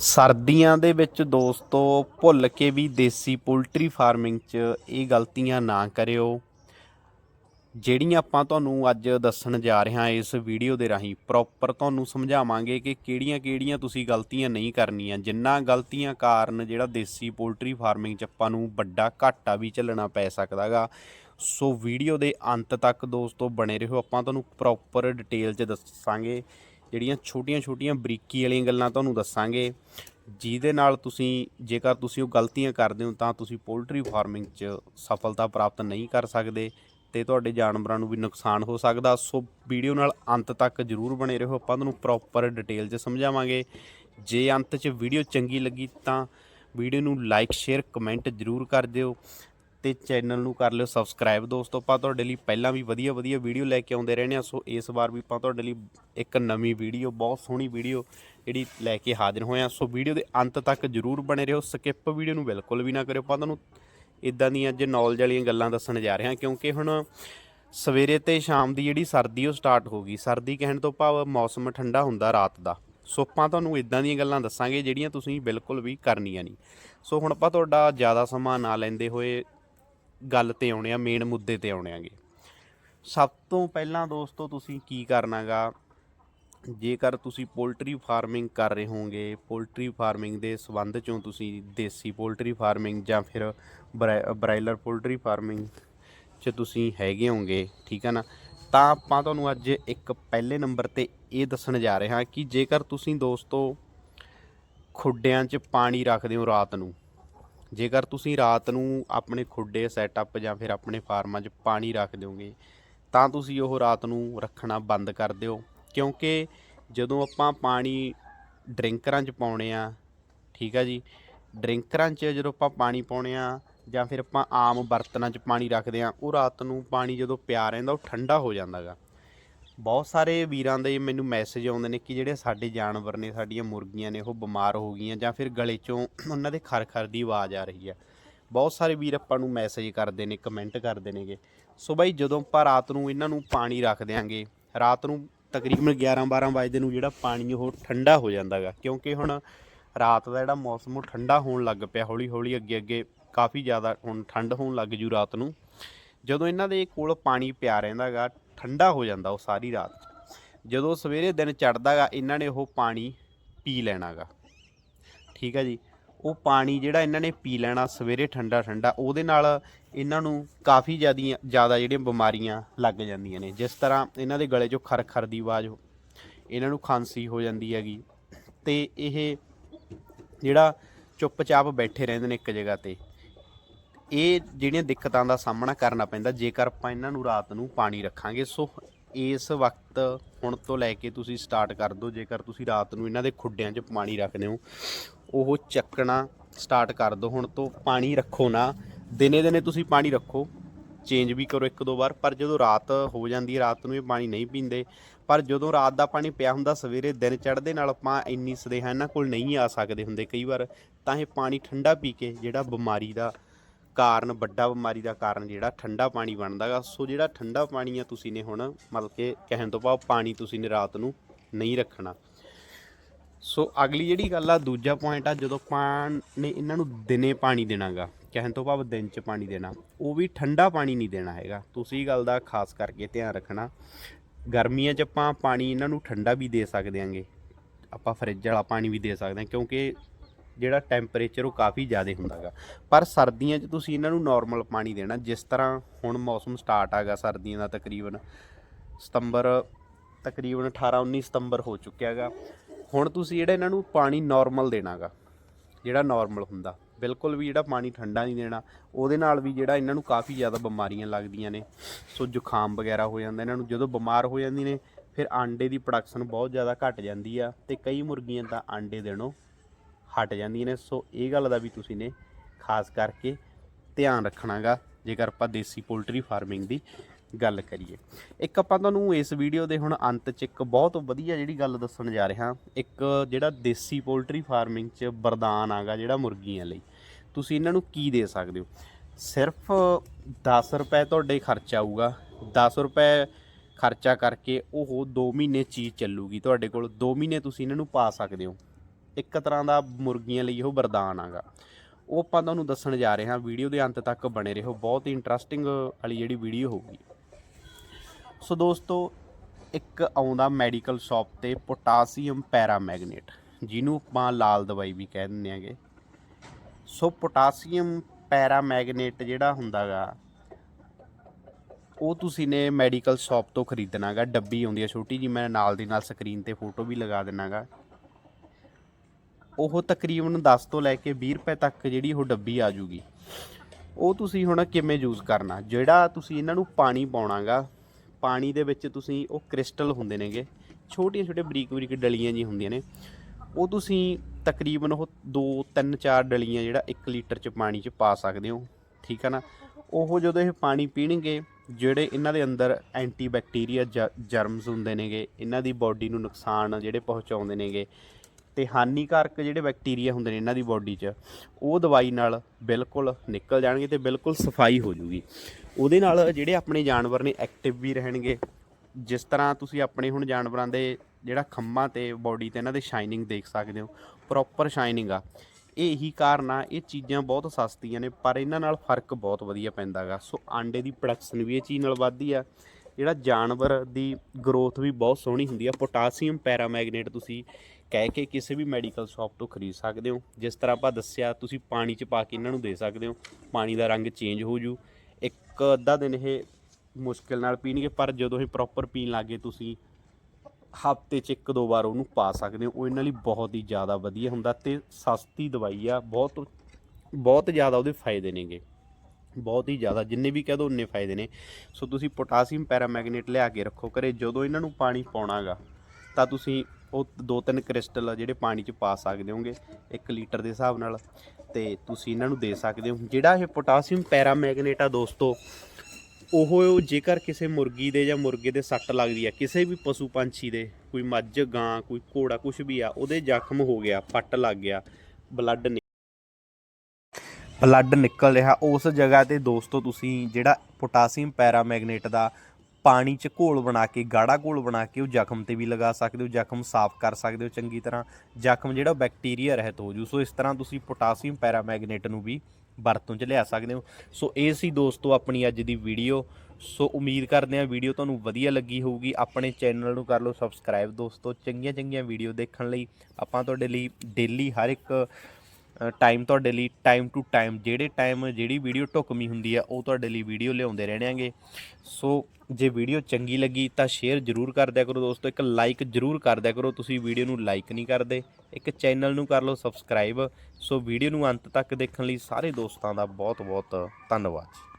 ਸਰਦੀਆਂ ਦੇ ਵਿੱਚ ਦੋਸਤੋ, ਭੁੱਲ ਕੇ ਵੀ ਦੇਸੀ ਪੋਲਟਰੀ ਫਾਰਮਿੰਗ 'ਚ ਇਹ ਗਲਤੀਆਂ ਨਾ ਕਰਿਓ। ਜਿਹੜੀਆਂ ਆਪਾਂ ਤੁਹਾਨੂੰ ਅੱਜ ਦੱਸਣ ਜਾ ਰਹੇ ਹਾਂ ਇਸ ਵੀਡੀਓ ਦੇ ਰਾਹੀਂ ਪ੍ਰੋਪਰ ਤੁਹਾਨੂੰ ਸਮਝਾਵਾਂਗੇ ਕਿ ਕਿਹੜੀਆਂ-ਕਿਹੜੀਆਂ ਤੁਸੀਂ ਗਲਤੀਆਂ ਨਹੀਂ ਕਰਨੀਆਂ। ਜਿੰਨਾ ਗਲਤੀਆਂ ਕਾਰਨ ਜਿਹੜਾ ਦੇਸੀ ਪੋਲਟਰੀ ਫਾਰਮਿੰਗ 'ਚ ਆਪਾਂ ਨੂੰ ਵੱਡਾ ਘਾਟਾ ਵੀ ਝੱਲਣਾ ਪੈ ਸਕਦਾਗਾ। ਸੋ ਵੀਡੀਓ ਦੇ ਅੰਤ ਤੱਕ ਦੋਸਤੋ ਬਣੇ ਰਹੋ। ਆਪਾਂ ਤੁਹਾਨੂੰ ਪ੍ਰੋਪਰ ਡਿਟੇਲ 'ਚ ਦੱਸਾਂਗੇ ਜਿਹੜੀਆਂ ਛੋਟੀਆਂ-ਛੋਟੀਆਂ ਬਰੀਕੀ ਵਾਲੀਆਂ ਗੱਲਾਂ ਤੁਹਾਨੂੰ ਦੱਸਾਂਗੇ, ਜਿਹਦੇ ਨਾਲ ਤੁਸੀਂ, ਜੇਕਰ ਤੁਸੀਂ ਉਹ ਗਲਤੀਆਂ ਕਰਦੇ ਹੋ, ਤਾਂ ਤੁਸੀਂ ਪੋਲਟਰੀ ਫਾਰਮਿੰਗ 'ਚ ਸਫਲਤਾ ਪ੍ਰਾਪਤ ਨਹੀਂ ਕਰ ਸਕਦੇ ਤੇ ਤੁਹਾਡੇ ਜਾਨਵਰਾਂ ਨੂੰ ਵੀ ਨੁਕਸਾਨ ਹੋ ਸਕਦਾ। ਸੋ ਵੀਡੀਓ ਨਾਲ ਅੰਤ ਤੱਕ ਜਰੂਰ ਬਣੇ ਰਹੋ। ਆਪਾਂ ਤੁਹਾਨੂੰ ਪ੍ਰੋਪਰ ਡਿਟੇਲ 'ਚ ਸਮਝਾਵਾਂਗੇ। ਜੇ ਅੰਤ 'ਚ ਵੀਡੀਓ ਚੰਗੀ ਲੱਗੀ ਤਾਂ ਵੀਡੀਓ ਨੂੰ ਲਾਈਕ, ਸ਼ੇਅਰ, ਕਮੈਂਟ ਜਰੂਰ ਕਰ ਦਿਓ। ਤੇ ਚੈਨਲ ਨੂੰ ਕਰ ਲਿਓ ਸਬਸਕ੍ਰਾਈਬ ਦੋਸਤੋ, ਆਪਾਂ ਤੁਹਾਡੇ ਲਈ ਪਹਿਲਾਂ ਵੀ ਵਧੀਆ ਵਧੀਆ ਵੀਡੀਓ ਲੈ ਕੇ ਆਉਂਦੇ ਰਹਿੰਦੇ ਆ ਸੋ ਇਸ ਵਾਰ ਵੀ ਆਪਾਂ ਤੁਹਾਡੇ ਲਈ ਇੱਕ ਨਵੀਂ ਵੀਡੀਓ, ਬਹੁਤ ਸੋਹਣੀ ਵੀਡੀਓ ਜਿਹੜੀ ਲੈ ਕੇ ਹਾਜ਼ਰ ਹੋਏ ਆ ਸੋ ਵੀਡੀਓ ਦੇ ਅੰਤ ਤੱਕ ਜਰੂਰ ਬਣੇ ਰਹੋ, ਸਕਿਪ ਵੀਡੀਓ ਨੂੰ ਬਿਲਕੁਲ ਵੀ ਨਾ ਕਰਿਓ। ਆਪਾਂ ਤੁਹਾਨੂੰ ਇਦਾਂ ਦੀਆਂ ਅੱਜ ਨੌਲੇਜ ਵਾਲੀਆਂ ਗੱਲਾਂ ਦੱਸਣ ਜਾ ਰਹੇ ਹਾਂ, ਕਿਉਂਕਿ ਹੁਣ ਸਵੇਰੇ ਤੇ ਸ਼ਾਮ ਦੀ ਜਿਹੜੀ ਸਰਦੀ ਉਹ ਸਟਾਰਟ ਹੋ ਗਈ। ਸਰਦੀ ਕਹਿਣ ਤੋਂ ਭਾਵ ਮੌਸਮ ਠੰਡਾ ਹੁੰਦਾ ਰਾਤ ਦਾ। ਸੋ ਆਪਾਂ ਤੁਹਾਨੂੰ ਇਦਾਂ ਦੀਆਂ ਗੱਲਾਂ ਦੱਸਾਂਗੇ ਜਿਹੜੀਆਂ ਤੁਸੀਂ ਬਿਲਕੁਲ ਵੀ ਕਰਨੀਆਂ ਨਹੀਂ। ਸੋ ਹੁਣ ਆਪਾਂ ਤੁਹਾਡਾ ਜ਼ਿਆਦਾ ਸਮਾਂ ਨਾ ਲੈਂਦੇ ਹੋਏ ਗੱਲ ਤੇ ਆਉਣੇ ਆ ਮੇਨ ਮੁੱਦੇ ਤੇ ਆਉਣੇ ਆਗੇ। ਸਭ ਤੋਂ ਪਹਿਲਾਂ ਦੋਸਤੋ ਤੁਸੀਂ ਕੀ ਕਰਨਾਗਾ? ਜੇਕਰ ਤੁਸੀਂ ਪੋਲਟਰੀ ਫਾਰਮਿੰਗ ਕਰ ਰਹੇ ਹੋਗੇ ਪੋਲਟਰੀ ਫਾਰਮਿੰਗ ਦੇ ਸੰਬੰਧ ਚੋਂ ਤੁਸੀਂ ਦੇਸੀ ਪੋਲਟਰੀ ਫਾਰਮਿੰਗ ਜਾਂ ਫਿਰ ਬਰਾ- ਬਰਾਇਲਰ ਪੋਲਟਰੀ ਫਾਰਮਿੰਗ 'ਚ ਤੁਸੀਂ ਹੈਗੇ ਹੋਗੇ ਠੀਕ ਹੈ ਨਾ? ਤਾਂ ਆਪਾਂ ਤੁਹਾਨੂੰ ਅੱਜ ਇੱਕ ਪਹਿਲੇ ਨੰਬਰ ਤੇ ਇਹ ਦੱਸਣ ਜਾ ਰਹੇ ਹਾਂ ਕਿ ਜੇਕਰ ਤੁਸੀਂ ਦੋਸਤੋ ਖੁੱਡਿਆਂ 'ਚ ਪਾਣੀ ਰੱਖਦੇ ਹੋ ਰਾਤ ਨੂੰ ਜੇਕਰ ਤੁਸੀਂ ਰਾਤ ਨੂੰ ਆਪਣੇ ਖੁੱਡੇ ਸੈਟਅਪ ਜਾਂ ਫਿਰ ਆਪਣੇ ਫਾਰਮਾਂ 'ਚ ਪਾਣੀ ਰੱਖ ਦਿਓਗੇ, ਤਾਂ ਤੁਸੀਂ ਉਹ ਰਾਤ ਨੂੰ ਰੱਖਣਾ ਬੰਦ ਕਰ ਦਿਓ। ਕਿਉਂਕਿ ਜਦੋਂ ਆਪਾਂ ਪਾਣੀ ਡਰਿੰਕਰਾਂ 'ਚ ਪਾਉਣੇ ਆ, ਠੀਕ ਆ ਜੀ, ਡਰਿੰਕਰਾਂ 'ਚ ਜਦੋਂ ਆਪਾਂ ਪਾਣੀ ਪਾਉਣੇ ਆ ਜਾਂ ਫਿਰ ਆਪਾਂ ਆਮ ਬਰਤਨਾਂ 'ਚ ਪਾਣੀ ਰੱਖਦੇ ਆ, ਉਹ ਰਾਤ ਨੂੰ ਪਾਣੀ ਜਦੋਂ ਪਿਆ ਰਹਿੰਦਾ, ਉਹ ਠੰਡਾ ਹੋ ਜਾਂਦਾਗਾ। ਬਹੁਤ ਸਾਰੇ ਵੀਰਾਂ ਦੇ ਮੈਨੂੰ ਮੈਸੇਜ ਆਉਂਦੇ ਨੇ ਕਿ ਜਿਹੜੇ ਸਾਡੇ ਜਾਨਵਰ ਨੇ, ਸਾਡੀਆਂ ਮੁਰਗੀਆਂ ਨੇ, ਉਹ ਬਿਮਾਰ ਹੋ ਗਈਆਂ ਜਾਂ ਫਿਰ ਗਲੇ 'ਚੋਂ ਉਹਨਾਂ ਦੇ ਖਰ-ਖਰ ਦੀ ਆਵਾਜ਼ ਆ ਰਹੀ ਹੈ ਬਹੁਤ ਸਾਰੇ ਵੀਰ ਆਪਾਂ ਨੂੰ ਮੈਸੇਜ ਕਰਦੇ ਨੇ ਕਮੈਂਟ ਕਰਦੇ ਨੇਗੇ। ਸੋ ਬਾਈ, ਜਦੋਂ ਆਪਾਂ ਰਾਤ ਨੂੰ ਇਹਨਾਂ ਨੂੰ ਪਾਣੀ ਰੱਖ ਦਿਆਂਗੇ, ਰਾਤ ਨੂੰ ਤਕਰੀਬਨ 11-12 ਵਜੇ ਨੂੰ ਜਿਹੜਾ ਪਾਣੀ ਉਹ ਠੰਡਾ ਹੋ ਜਾਂਦਾਗਾ ਕਿਉਂਕਿ ਹੁਣ ਰਾਤ ਦਾ ਜਿਹੜਾ ਮੌਸਮ ਉਹ ਠੰਡਾ ਹੋਣ ਲੱਗ ਪਿਆ, ਹੌਲੀ-ਹੌਲੀ ਅੱਗੇ-ਅੱਗੇ ਕਾਫੀ ਜ਼ਿਆਦਾ ਹੁਣ ਠੰਡ ਹੋਣ ਲੱਗ ਜੂ ਰਾਤ ਨੂੰ। ਜਦੋਂ ਇਹਨਾਂ ਦੇ ਕੋਲ ਪਾਣੀ ਪਿਆ ਰਹਿੰਦਾਗਾ ਠੰਡਾ ਹੋ ਜਾਂਦਾ ਉਹ ਸਾਰੀ ਰਾਤ ਜਦੋਂ ਸਵੇਰੇ ਦਿਨ ਚੜਦਾਗਾ ਇਹਨਾਂ ਨੇ ਉਹ ਪਾਣੀ ਪੀ ਲੈਣਾਗਾ। ਠੀਕ ਹੈ ਜੀ? ਉਹ ਪਾਣੀ ਜਿਹੜਾ ਇਹਨਾਂ ਨੇ ਪੀ ਲੈਣਾ ਸਵੇਰੇ ਠੰਡਾ ਠੰਡਾ, ਉਹਦੇ ਨਾਲ ਇਹਨਾਂ ਨੂੰ ਕਾਫੀ ਜ਼ਿਆਦੀਆਂ, ਜ਼ਿਆਦਾ ਜਿਹੜੀਆਂ ਬਿਮਾਰੀਆਂ ਲੱਗ ਜਾਂਦੀਆਂ ਨੇ। ਜਿਸ ਤਰ੍ਹਾਂ ਇਹਨਾਂ ਦੇ ਗਲੇ 'ਚੋਂ ਖਰ-ਖਰ ਦੀ ਆਵਾਜ਼ ਇਹਨਾਂ ਨੂੰ ਖਾਂਸੀ ਹੋ ਜਾਂਦੀ ਹੈਗੀ। ਤੇ ਇਹ ਜਿਹੜਾ ਚੁੱਪਚਾਪ ਬੈਠੇ ਰਹਿੰਦੇ ਨੇ ਇੱਕ ਜਗ੍ਹਾ ਤੇ। ਇਹ ਜਿਹੜੀਆਂ ਦਿੱਕਤਾਂ ਦਾ ਸਾਹਮਣਾ ਕਰਨਾ ਪੈਂਦਾ, ਜੇਕਰ ਆਪਾਂ ਇਹਨਾਂ ਨੂੰ ਰਾਤ ਨੂੰ ਪਾਣੀ ਰੱਖਾਂਗੇ, ਸੋ ਇਸ ਵਕਤ ਹੁਣ ਤੋਂ ਲੈ ਕੇ ਤੁਸੀਂ ਸਟਾਰਟ ਕਰ ਦਿਓ, ਜੇਕਰ ਤੁਸੀਂ ਰਾਤ ਨੂੰ ਇਹਨਾਂ ਦੇ ਖੁੱਡਿਆਂ 'ਚ ਪਾਣੀ ਰੱਖਦੇ ਹੋ, ਉਹ ਚੱਕਣਾ ਸਟਾਰਟ ਕਰ ਦਿਓ। ਹੁਣ ਤੋਂ ਪਾਣੀ ਰੱਖੋ ਨਾ ਦਿਨੇ ਦਿਨੇ ਤੁਸੀਂ ਪਾਣੀ ਰੱਖੋ ਚੇਂਜ ਵੀ ਕਰੋ ਇੱਕ ਦੋ ਵਾਰ, ਪਰ ਜਦੋਂ ਰਾਤ ਹੋ ਜਾਂਦੀ ਹੈ, ਰਾਤ ਨੂੰ ਇਹ ਪਾਣੀ ਨਹੀਂ ਪੀਂਦੇ, ਪਰ ਜਦੋਂ ਰਾਤ ਦਾ ਪਾਣੀ ਪਿਆ ਹੁੰਦਾ, ਸਵੇਰੇ ਦਿਨ ਚੜ੍ਹਦੇ ਨਾਲ ਆਪਾਂ ਇੰਨੀ ਸਦੇਹਾ ਇਹਨਾਂ ਕੋਲ ਨਹੀਂ ਆ ਸਕਦੇ ਹੁੰਦੇ ਕਈ ਵਾਰ, ਤਾਂ ਇਹ ਪਾਣੀ ਠੰਡਾ ਪੀ ਕੇ ਜਿਹੜਾ ਬਿਮਾਰੀ ਦਾ ਕਾਰਨ, ਵੱਡਾ ਬਿਮਾਰੀ ਦਾ ਕਾਰਨ ਜਿਹੜਾ ਠੰਡਾ ਪਾਣੀ ਬਣਦਾਗਾ ਸੋ ਜਿਹੜਾ ਠੰਡਾ ਪਾਣੀ ਆ ਤੁਸੀਂ ਨੇ ਹੁਣ ਮਤਲਬ ਕਿ ਕਹਿਣ ਤੋਂ ਭਾਵ ਪਾਣੀ ਤੁਸੀਂ ਨੇ ਰਾਤ ਨੂੰ ਨਹੀਂ ਰੱਖਣਾ। ਸੋ ਅਗਲੀ ਜਿਹੜੀ ਗੱਲ ਆ, ਦੂਜਾ ਪੁਆਇੰਟ ਆ, ਜਦੋਂ ਪਾਣ ਨੇ ਇਹਨਾਂ ਨੂੰ ਦਿਨੇ ਪਾਣੀ ਦੇਣਾਗਾ ਕਹਿਣ ਤੋਂ ਭਾਵ ਦਿਨ 'ਚ ਪਾਣੀ ਦੇਣਾ, ਉਹ ਵੀ ਠੰਡਾ ਪਾਣੀ ਨਹੀਂ ਦੇਣਾ ਹੈਗਾ। ਤੁਸੀਂ ਗੱਲ ਦਾ ਖਾਸ ਕਰਕੇ ਧਿਆਨ ਰੱਖਣਾ, ਗਰਮੀਆਂ 'ਚ ਆਪਾਂ ਪਾਣੀ ਇਹਨਾਂ ਨੂੰ ਠੰਡਾ ਵੀ ਦੇ ਸਕਦੇ ਆਂਗੇ। ਆਪਾਂ ਫਰਿੱਜ ਵਾਲਾ ਪਾਣੀ ਵੀ ਦੇ ਸਕਦੇ ਹਾਂ ਕਿਉਂਕਿ ਜਿਹੜਾ ਟੈਂਪਰੇਚਰ ਉਹ ਕਾਫੀ ਜ਼ਿਆਦਾ ਹੁੰਦਾਗਾ ਪਰ ਸਰਦੀਆਂ 'ਚ ਤੁਸੀਂ ਇਹਨਾਂ ਨੂੰ ਨਾਰਮਲ ਪਾਣੀ ਦੇਣਾ, ਜਿਸ ਤਰ੍ਹਾਂ ਹੁਣ ਮੌਸਮ ਸਟਾਰਟ ਆਗਾ ਸਰਦੀਆਂ ਦਾ ਤਕਰੀਬਨ, ਸਤੰਬਰ, ਤਕਰੀਬਨ 18 19 ਸਤੰਬਰ ਹੋ ਚੁੱਕਿਆਗਾ ਹੁਣ ਤੁਸੀਂ ਜਿਹੜਾ ਇਹਨਾਂ ਨੂੰ ਪਾਣੀ ਨਾਰਮਲ ਦੇਣਾਗਾ ਜਿਹੜਾ ਨਾਰਮਲ ਹੁੰਦਾ, ਬਿਲਕੁਲ ਵੀ ਜਿਹੜਾ ਪਾਣੀ ਠੰਡਾ ਨਹੀਂ ਦੇਣਾ, ਉਹਦੇ ਨਾਲ ਵੀ ਜਿਹੜਾ ਇਹਨਾਂ ਨੂੰ ਕਾਫੀ ਜ਼ਿਆਦਾ ਬਿਮਾਰੀਆਂ ਲੱਗਦੀਆਂ ਨੇ। ਸੋ ਜ਼ੁਕਾਮ ਵਗੈਰਾ ਹੋ ਜਾਂਦਾ, ਇਹਨਾਂ ਨੂੰ ਜਦੋਂ ਬਿਮਾਰ ਹੋ ਜਾਂਦੀ ਨੇ, ਫਿਰ ਆਂਡੇ ਦੀ ਪ੍ਰੋਡਕਸ਼ਨ ਬਹੁਤ ਜ਼ਿਆਦਾ ਘਟ ਜਾਂਦੀ ਆ ਤੇ ਕਈ ਮੁਰਗੀਆਂ ਤਾਂ ਆਂਡੇ ਦੇਣੋਂ ਹਟ ਜਾਂਦੀਆਂ ਨੇ। ਸੋ ਇਹ ਗੱਲ ਦਾ ਵੀ ਤੁਸੀਂ ਨੇ ਖਾਸ ਕਰਕੇ ਧਿਆਨ ਰੱਖਣਾਗਾ, ਜੇਕਰ ਆਪਾਂ ਦੇਸੀ ਪੋਲਟਰੀ ਫਾਰਮਿੰਗ ਦੀ ਗੱਲ ਕਰੀਏ। ਇੱਕ ਆਪਾਂ ਤੁਹਾਨੂੰ ਇਸ ਵੀਡੀਓ ਦੇ ਹੁਣ ਅੰਤ 'ਚ ਇੱਕ ਬਹੁਤ ਵਧੀਆ ਜਿਹੜੀ ਗੱਲ ਦੱਸਣ ਜਾ ਰਿਹਾ, ਇੱਕ ਜਿਹੜਾ ਦੇਸੀ ਪੋਲਟਰੀ ਫਾਰਮਿੰਗ 'ਚ ਵਰਦਾਨ ਆਗਾ ਜਿਹੜਾ ਮੁਰਗੀਆਂ ਲਈ। ਤੁਸੀਂ ਇਹਨਾਂ ਨੂੰ ਕੀ ਦੇ ਸਕਦੇ ਹੋ? ਸਿਰਫ 10 ਰੁਪਏ ਤੁਹਾਡੇ ਖਰਚ ਆਊਗਾ। 10 ਰੁਪਏ ਖਰਚਾ ਕਰਕੇ ਉਹ 2 ਮਹੀਨੇ ਚੀਜ਼ ਚੱਲੂਗੀ ਤੁਹਾਡੇ ਕੋਲ। 2 ਮਹੀਨੇ ਤੁਸੀਂ ਇਹਨਾਂ ਨੂੰ ਪਾ ਸਕਦੇ ਹੋ। ਇੱਕ ਤਰ੍ਹਾਂ ਦਾ ਮੁਰਗੀਆਂ ਲਈ ਉਹ ਵਰਦਾਨ ਆਗਾ। ਉਹ ਆਪਾਂ ਤੁਹਾਨੂੰ ਦੱਸਣ ਜਾ ਰਹੇ ਹਾਂ, ਵੀਡੀਓ ਦੇ ਅੰਤ ਤੱਕ ਬਣੇ ਰਹੋ। ਬਹੁਤ ਹੀ ਇੰਟਰਸਟਿੰਗ ਵਾਲੀ ਜਿਹੜੀ ਵੀਡੀਓ ਹੋਊਗੀ। ਸੋ ਦੋਸਤੋ, ਇੱਕ ਆਉਂਦਾ ਮੈਡੀਕਲ ਸ਼ਾਪ ਤੇ ਪੋਟਾਸੀਅਮ ਪੈਰਾਮੈਗਨੇਟ ਜਿਹਨੂੰ ਆਪਾਂ ਲਾਲ ਦਵਾਈ ਵੀ ਕਹਿ ਦਿੰਦੇ ਆਂਗੇ ਸੋ ਪੋਟਾਸੀਅਮ ਪੈਰਾਮੈਗਨੇਟ ਜਿਹੜਾ ਹੁੰਦਾਗਾ ਉਹ ਤੁਸੀਂ ਨੇ ਮੈਡੀਕਲ ਸ਼ਾਪ ਤੋਂ ਖਰੀਦਣਾਗਾ ਡੱਬੀ ਆਉਂਦੀ ਹੈ ਛੋਟੀ ਜੀ ਮੈਂ ਨਾਲ ਦੀ ਨਾਲ ਸਕਰੀਨ ਤੇ ਫੋਟੋ ਵੀ ਲਗਾ ਦਿੰਨਾਗਾ ਉਹ ਤਕਰੀਬਨ 10 ਤੋਂ ਲੈ ਕੇ 20 ਰੁਪਏ ਤੱਕ ਜਿਹੜੀ ਉਹ ਡੱਬੀ ਆ ਜੂਗੀ। ਉਹ ਤੁਸੀਂ ਹੁਣ ਕਿਵੇਂ ਯੂਜ਼ ਕਰਨਾ? ਜਿਹੜਾ ਤੁਸੀਂ ਇਹਨਾਂ ਨੂੰ ਪਾਣੀ ਪਾਉਣਾਗਾ, ਪਾਣੀ ਦੇ ਵਿੱਚ ਤੁਸੀਂ ਉਹ ਕ੍ਰਿਸਟਲ ਹੁੰਦੇ ਨੇਗੇ, ਛੋਟੀਆਂ ਛੋਟੀਆਂ ਬਰੀਕ ਬਰੀਕ ਡਲੀਆਂ ਜੀ ਹੁੰਦੀਆਂ ਨੇ, ਉਹ ਤੁਸੀਂ ਤਕਰੀਬਨ ਉਹ 2 3 4 ਡਲੀਆਂ ਜਿਹੜਾ 1 ਲੀਟਰ ਚ ਪਾਣੀ ਚ ਪਾ ਸਕਦੇ ਹੋ, ਠੀਕ ਹੈ ਨਾ? ਉਹ ਜਦੋਂ ਇਹ ਪਾਣੀ ਪੀਣਗੇ, ਜਿਹੜੇ ਇਹਨਾਂ ਦੇ ਅੰਦਰ ਐਂਟੀਬੈਕਟੀਰੀਆ ਜਰਮਸ ਹੁੰਦੇ ਨੇਗੇ, ਇਹਨਾਂ ਦੀ ਬਾਡੀ ਨੂੰ ਨੁਕਸਾਨ ਜਿਹੜੇ ਪਹੁੰਚਾਉਂਦੇ ਨੇਗੇ ਤੇ ਹਾਨੀਕਾਰਕ ਜਿਹੜੇ ਬੈਕਟੀਰੀਆ ਹੁੰਦੇ ਨੇ ਇਹਨਾਂ ਦੀ ਬਾਡੀ 'ਚ, ਉਹ ਦਵਾਈ ਨਾਲ ਬਿਲਕੁਲ ਨਿਕਲ ਜਾਣਗੇ ਤੇ ਬਿਲਕੁਲ ਸਫ਼ਾਈ ਹੋ ਜੂਗੀ। ਉਹਦੇ ਨਾਲ ਜਿਹੜੇ ਆਪਣੇ ਜਾਨਵਰ ਨੇ ਐਕਟਿਵ ਵੀ ਰਹਿਣਗੇ। ਜਿਸ ਤਰ੍ਹਾਂ ਤੁਸੀਂ ਆਪਣੇ ਹੁਣ ਜਾਨਵਰਾਂ ਦੇ ਜਿਹੜਾ ਖੰਭਾਂ ਤੇ ਬਾਡੀ ਤੇ ਇਹਨਾਂ ਦੇ ਸ਼ਾਈਨਿੰਗ ਦੇਖ ਸਕਦੇ ਹੋ ਪ੍ਰੋਪਰ ਸ਼ਾਈਨਿੰਗ ਆ। ਇਹ ਹੀ ਕਾਰਨ ਆ, ਇਹ ਚੀਜ਼ਾਂ ਬਹੁਤ ਸਸਤੀਆਂ ਨੇ, ਪਰ ਇਹਨਾਂ ਨਾਲ ਫ਼ਰਕ ਬਹੁਤ ਵਧੀਆ ਪੈਂਦਾਗਾ ਸੋ ਆਂਡੇ ਦੀ ਪ੍ਰੋਡਕਸ਼ਨ ਵੀ ਇਹ ਚੀਜ਼ ਨਾਲ ਵੱਧਦੀ ਆ। ਜਿਹੜਾ ਜਾਨਵਰ ਦੀ ਗਰੋਥ ਵੀ ਬਹੁਤ ਸੋਹਣੀ ਹੁੰਦੀ ਆ। ਪੋਟਾਸੀਅਮ ਪੈਰਾਮੈਗਨੇਟ ਤੁਸੀਂ ਕਹਿ ਕੇ ਕਿਸੇ ਵੀ ਮੈਡੀਕਲ ਸ਼ਾਪ ਤੋਂ ਖਰੀਦ ਸਕਦੇ ਹੋ। ਜਿਸ ਤਰ੍ਹਾਂ ਆਪਾਂ ਦੱਸਿਆ, ਤੁਸੀਂ ਪਾਣੀ 'ਚ ਪਾ ਕੇ ਇਹਨਾਂ ਨੂੰ ਦੇ ਸਕਦੇ ਹੋ। ਪਾਣੀ ਦਾ ਰੰਗ ਚੇਂਜ ਹੋ ਜੂ। ਇੱਕ ਅੱਧਾ ਦਿਨ ਇਹ ਮੁਸ਼ਕਿਲ ਨਾਲ ਪੀਣਗੇ, ਪਰ ਜਦੋਂ ਇਹ ਪ੍ਰੋਪਰ ਪੀਣ ਲੱਗੇ, ਤੁਸੀਂ ਹਫ਼ਤੇ 'ਚ ਇੱਕ ਦੋ ਵਾਰ ਉਹਨੂੰ ਪਾ ਸਕਦੇ ਹੋ। ਉਹ ਇਹਨਾਂ ਲਈ ਬਹੁਤ ਹੀ ਜ਼ਿਆਦਾ ਵਧੀਆ ਹੁੰਦਾ ਤੇ ਸਸਤੀ ਦਵਾਈ ਆ। ਬਹੁਤ ਬਹੁਤ ਜ਼ਿਆਦਾ ਉਹਦੇ ਫਾਇਦੇ ਨੇਗੇ। ਬਹੁਤ ਹੀ ਜ਼ਿਆਦਾ, ਜਿੰਨੇ ਵੀ ਕਹਿ ਦੋ ਉਨੇ ਫਾਇਦੇ ਨੇ। ਸੋ ਤੁਸੀਂ ਪੋਟਾਸੀਅਮ ਪੈਰਾਮੈਗਨੇਟ ਲਿਆ ਕੇ ਰੱਖੋ ਘਰੇ। ਜਦੋਂ ਇਹਨਾਂ ਨੂੰ ਪਾਣੀ ਪਾਉਣਾਗਾ, ਤਾਂ ਤੁਸੀਂ ਉਹ ਦੋ ਤਿੰਨ ਕ੍ਰਿਸਟਲ ਆ ਜਿਹੜੇ ਪਾਣੀ 'ਚ ਪਾ ਸਕਦੇ ਹੋਗੇ 1 ਲੀਟਰ ਦੇ ਹਿਸਾਬ ਨਾਲ, ਤੇ ਤੁਸੀਂ ਇਹਨਾਂ ਨੂੰ ਦੇ ਸਕਦੇ ਹੋ। ਜਿਹੜਾ ਇਹ ਪੋਟਾਸੀਅਮ ਪੈਰਾਮੈਗਨੇਟ ਆ ਦੋਸਤੋ, ਉਹ ਜੇਕਰ ਕਿਸੇ ਮੁਰਗੀ ਦੇ ਜਾਂ ਮੁਰਗੇ ਦੇ ਸੱਟ ਲੱਗਦੀ ਆ, ਕਿਸੇ ਵੀ ਪਸ਼ੂ ਪੰਛੀ ਦੇ, ਕੋਈ ਮੱਝ, ਗਾਂ, ਕੋਈ ਘੋੜਾ ਕੁਝ ਵੀ ਆ, ਉਹਦੇ ਜ਼ਖਮ ਹੋ ਗਿਆ, ਫੱਟ ਲੱਗ ਗਿਆ ਬਲੱਡ ਬਲੱਡ ਨਿਕਲ ਰਿਹਾ। ਉਸ ਜਗ੍ਹਾ ਤੇ ਦੋਸਤੋ, ਤੁਸੀਂ ਜਿਹੜਾ ਪੋਟਾਸੀਅਮ ਪੈਰਾਮੈਗਨੇਟ ਦਾ ਪਾਣੀ 'ਚ ਘੋਲ ਬਣਾ ਕੇ, ਗਾੜਾ ਘੋਲ ਬਣਾ ਕੇ ਉਹ ਜ਼ਖਮ ਤੇ ਵੀ ਲਗਾ ਸਕਦੇ ਹੋ, ਜ਼ਖਮ ਸਾਫ਼ ਕਰ ਸਕਦੇ ਹੋ ਚੰਗੀ ਤਰ੍ਹਾਂ। ਜ਼ਖਮ ਜਿਹੜਾ ਬੈਕਟੀਰੀਆ ਰਹਿਤ ਹੋ ਜੂ। ਸੋ ਇਸ ਤਰ੍ਹਾਂ ਤੁਸੀਂ ਪੋਟਾਸੀਅਮ ਪੈਰਾਮੈਗਨੇਟ ਨੂੰ ਵੀ ਵਰਤੋਂ 'ਚ ਲਿਆ ਸਕਦੇ ਹੋ। ਸੋ ਇਹ ਸੀ ਦੋਸਤੋ ਆਪਣੀ ਅੱਜ ਦੀ ਵੀਡੀਓ। ਸੋ ਉਮੀਦ ਕਰਦੇ ਹਾਂ ਵੀਡੀਓ ਤੁਹਾਨੂੰ ਵਧੀਆ ਲੱਗੀ ਹੋਊਗੀ। ਆਪਣੇ ਚੈਨਲ ਨੂੰ ਕਰ ਲਓ ਸਬਸਕ੍ਰਾਈਬ ਦੋਸਤੋ। ਚੰਗੀਆਂ ਚੰਗੀਆਂ ਵੀਡੀਓ ਦੇਖਣ ਲਈ ਆਪਾਂ ਤੁਹਾਡੇ ਲਈ ਡੇਲੀ ਹਰ ਇੱਕ ਟਾਈਮ ਤੁਹਾਡੇ ਲਈ ਟਾਈਮ ਟੂ ਟਾਈਮ ਜਿਹੜੇ ਟਾਈਮ ਜਿਹੜੀ ਵੀਡੀਓ ਢੁਕਮੀ ਹੁੰਦੀ ਆ, ਉਹ ਤੁਹਾਡੇ ਲਈ ਵੀਡੀਓ ਲਿਆਉਂਦੇ ਰਹਿਣਾਂਗੇ ਸੋ ਜੇ ਵੀਡੀਓ ਚੰਗੀ ਲੱਗੀ ਤਾਂ ਸ਼ੇਅਰ ਜ਼ਰੂਰ ਕਰ ਦਿਆ ਕਰੋ ਦੋਸਤੋ, ਇੱਕ ਲਾਈਕ ਜ਼ਰੂਰ ਕਰ ਦਿਆ ਕਰੋ, ਤੁਸੀਂ ਵੀਡੀਓ ਨੂੰ ਲਾਈਕ ਨਹੀਂ ਕਰਦੇ, ਇੱਕ ਚੈਨਲ ਨੂੰ ਕਰ ਲਓ ਸਬਸਕ੍ਰਾਈਬ ਸੋ ਵੀਡੀਓ ਨੂੰ ਅੰਤ ਤੱਕ ਦੇਖਣ ਲਈ ਸਾਰੇ ਦੋਸਤਾਂ ਦਾ ਬਹੁਤ ਬਹੁਤ ਧੰਨਵਾਦ।